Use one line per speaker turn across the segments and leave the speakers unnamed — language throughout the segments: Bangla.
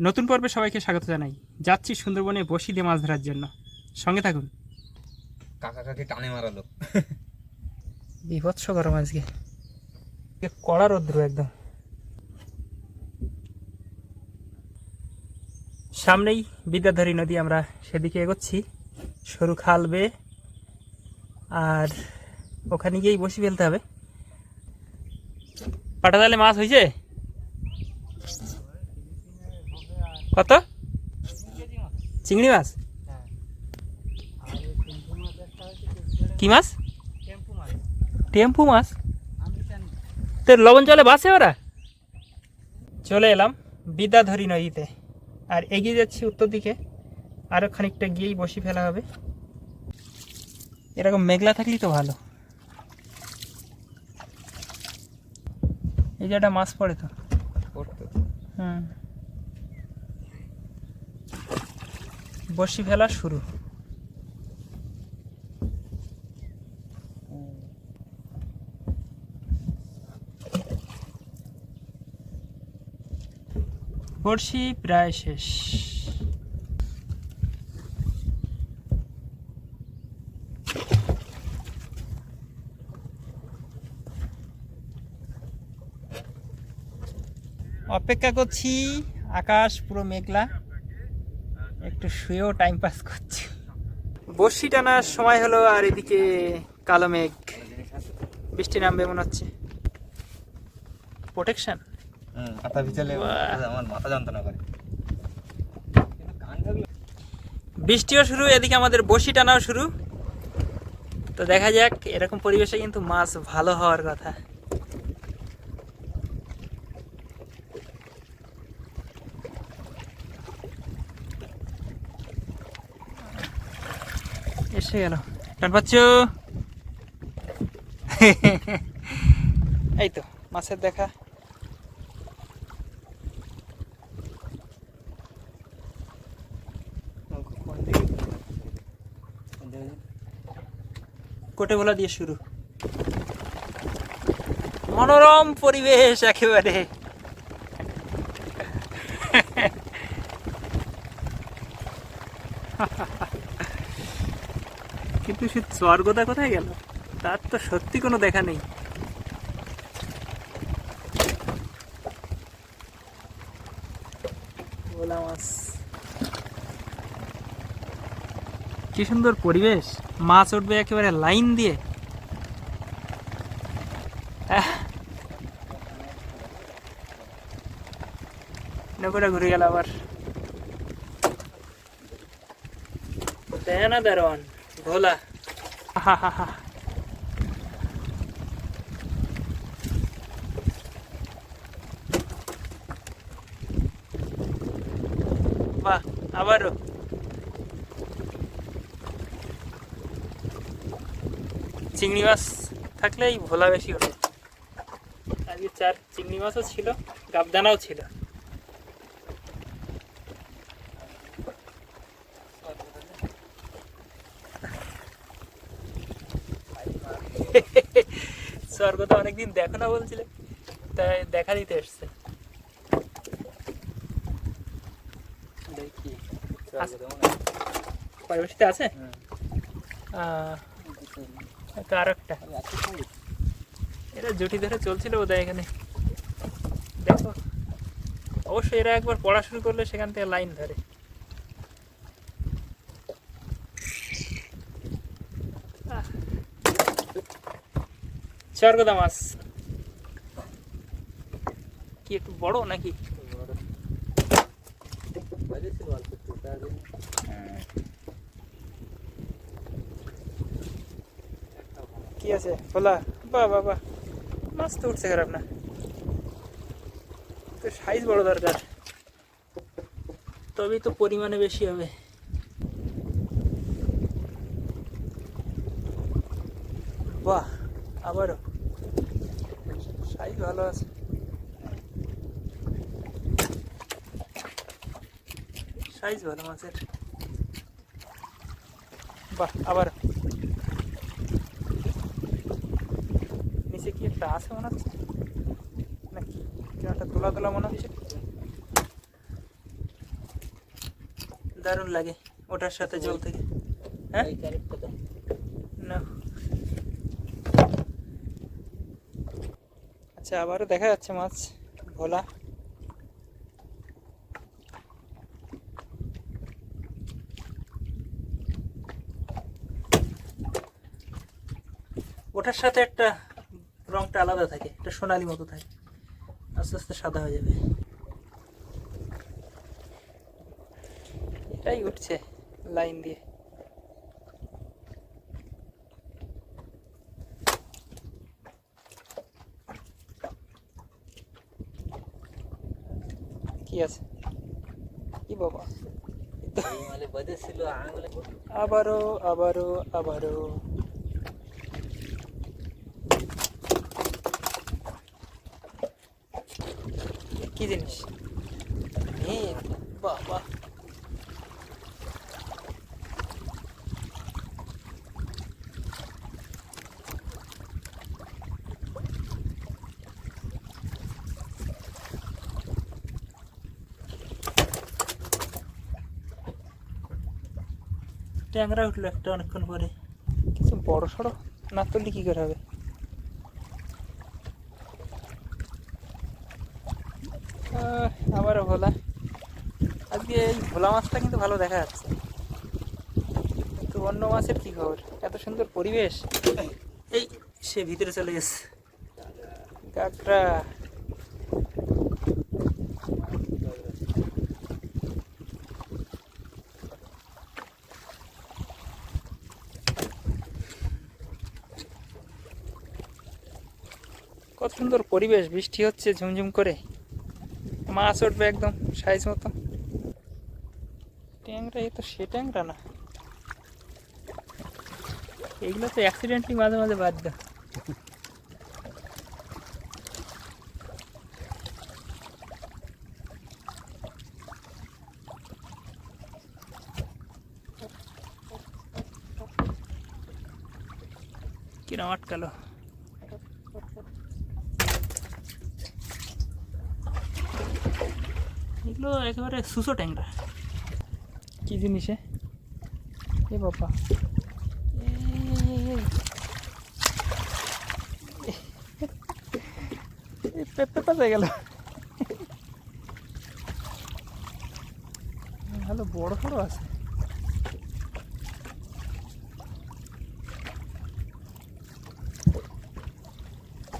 নতুন পর্বে সবাইকে স্বাগত জানাই। যাচ্ছি সুন্দরবনে বসি দিয়ে মাছ ধরার জন্য। সঙ্গে থাকুন।
কাকা কাকে টানে মারালো।
বিভৎস গরম আজকে। এ কড়া রৌদ্র একদম। সামনেই বিদ্যাধরী নদী আমরা সেদিকে এগোচ্ছি। সরু খাল বেয়ে আর ওখানে গিয়েই বসি ফেলতে হবে। পাটা জালে মাছ হয়েছে? কত? চিংড়ি মাছ? কি মাছ? টেম্পু মাছ। তো লবণ জলে বাসে ওরা? চলে এলাম বিদ্যাধরী নদীতে। আর এগিয়ে যাচ্ছি উত্তর দিকে। আরও খানিকটা গিয়েই বসি ফেলা হবে। এরকম মেঘলা থাকলেই তো ভালো। এই যে একটা মাছ পড়ে তো। হুম। বসি ফেলা শুরু। বড়শি প্রায় শেষ। অপেক্ষা করছি আকাশ পুরো মেঘলা। একটু শুয়েও টাইম পাস করছি। বর্ষি টানার সময় হলো আর এদিকে কালো মেঘ। বৃষ্টি নামবে মনে হচ্ছে। প্রোটেকশন
মাথা পিছালে আমার মাথা যন্ত্রণা করে।
বৃষ্টিও শুরু এদিকে আমাদের বসি টানাও শুরু। তো দেখা যাক এরকম পরিবেশে কিন্তু মাছ ভালো হওয়ার কথা। এসে গেল। টান পাচ্ছ? এই তো মাছের দেখা? কোটে বলা দিয়ে শুরু। মনোরম পরিবেশ একেবারে। কিন্তু সে স্বর্গদা কোথায় গেল? তার তো সত্যি কোনো দেখা নেই। কি সুন্দর পরিবেশ। মাছ উঠবে একেবারে লাইন দিয়ে। নৌকোটা ঘুরে গেল আবার। দেয় না দারোয়ান। ভোলা আহাহাহা। বাহ আবারও চিংড়ি মাছ থাকলেই ভোলা বেশি হতো। আজকে চার চিংড়ি মাছও ছিল, গাবদানাও ছিল। স্বর্গ তো অনেকদিন দেখো না বলছিলে তাই দেখা দিতে এসছে।
দেখি
আস- আছে? আর একটা। এরা জুটি ধরে চলছিল বোধহয় এখানে। দেখো। অবশ্যই এরা একবার পড়াশুনো করলে সেখান থেকে লাইন ধরে। স্বর্গদা মাছ কি একটু বড় নাকি? কি আছে? খোলা বাহ বাহ বাহ মাছ তো উঠছে খারাপ না। তো সাইজ বড় দরকার। তবেই তো পরিমাণে বেশি হবে। বাহ, আবারও। সাইজ ভালো আছে। সাইজ ভালো মাছের। বাহ, আবার। নিচে কি একটা আছে মনে হচ্ছে? নাকি কি একটা তোলা তোলা মনে হচ্ছে? দারুণ লাগে ওটার সাথে জল থেকে। হ্যাঁ
এই ক্যারেটটা দাও
না আচ্ছা আবারও দেখা যাচ্ছে মাছ, ভোলা। ওটার সাথে একটা রংটা আলাদা থাকে, একটা সোনালি মতো থাকে। আস্তে আস্তে সাদা হয়ে যাবে। এটাই উঠছে লাইন দিয়ে। কি আছে কি বাবা? আবারও আবারও আবারও কি জিনিস? বাবা। ট্যাংরা উঠল একটা অনেকক্ষণ পরে। কিছু বড় সড়ো? না তুললে কি করে হবে? আবারও ভোলা। আজকে এই ভোলা মাছটা কিন্তু ভালো দেখা যাচ্ছে। কিন্তু অন্য মাছের কি খবর? এত সুন্দর পরিবেশ। এই সে ভিতরে চলে গেছে। কাকড়া। কত সুন্দর পরিবেশ, বৃষ্টি হচ্ছে ঝুমঝুম করে। মাছ উঠবে একদম সাইজ মতো। ট্যাংরা, এ তো সে ট্যাংরা না। এগুলো তো অ্যাক্সিডেন্টলি মাঝে মাঝে বাদ দাও কিরম আটকালো। এগুলো একেবারে সুসো ট্যাংরা। কি জিনিসে? এ বাবা। এই, এই, এই, এই। এই পেঁপে পাতা গেল। ভালো বড় বড় আছে।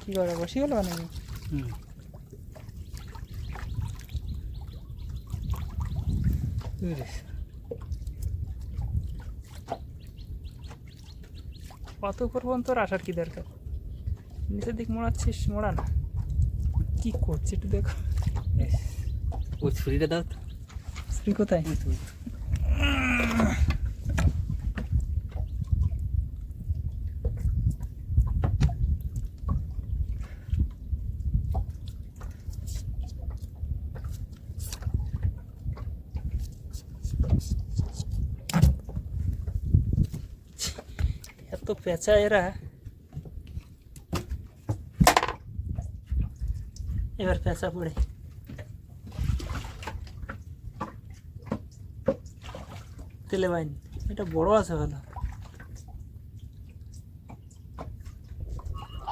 কি করে বসে গেল নাকি? কত করব তোর আসার কি দরকার? নিচের দিক মোড়াচ্ছিস মোড়া না। কি করছে একটু দেখো।
ও ছুরিটা দাও তো।
স্ত্রী কোথায়? এত পেঁচা এরা এবার পেঁচা পড়ে তেলে বাইন এটা বড় আছে ভালো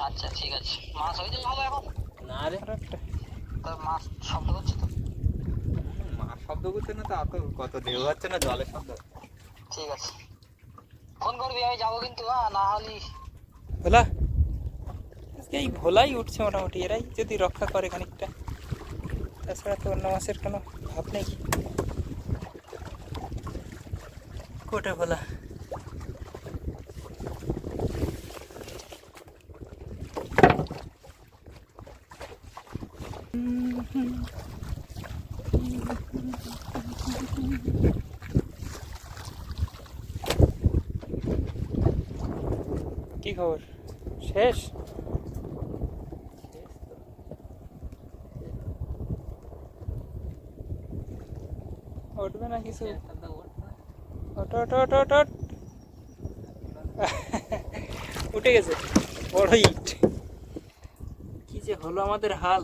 আচ্ছা ঠিক আছে মাছ হয়েছে ভালো এখন
না রে
আর একটা
তা মাছ শব্দ করছে তো
মাছ শব্দ করছে না তো অত কত ঢেউ হচ্ছে না জলের শব্দ
ঠিক আছে ফোন করবি, আমি যাব কিন্তু হ্যাঁ না হলে।
ভোলা এই ভোলাই উঠছে মোটামুটি, এরাই যদি রক্ষা করে খানিকটা। তাছাড়া তো অন্য মাছের কোনো ভাব নেই। কোটে ভোলা। কি খবর? শেষ? উঠবে না কিছু। উঠে গেছে। বড় ইট। কি যে হলো আমাদের হাল।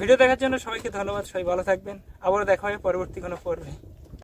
ভিডিও দেখার জন্য সবাইকে ধন্যবাদ, সবাই ভালো থাকবেন। আবারও দেখা হবে পরবর্তী কোনো পর্বে।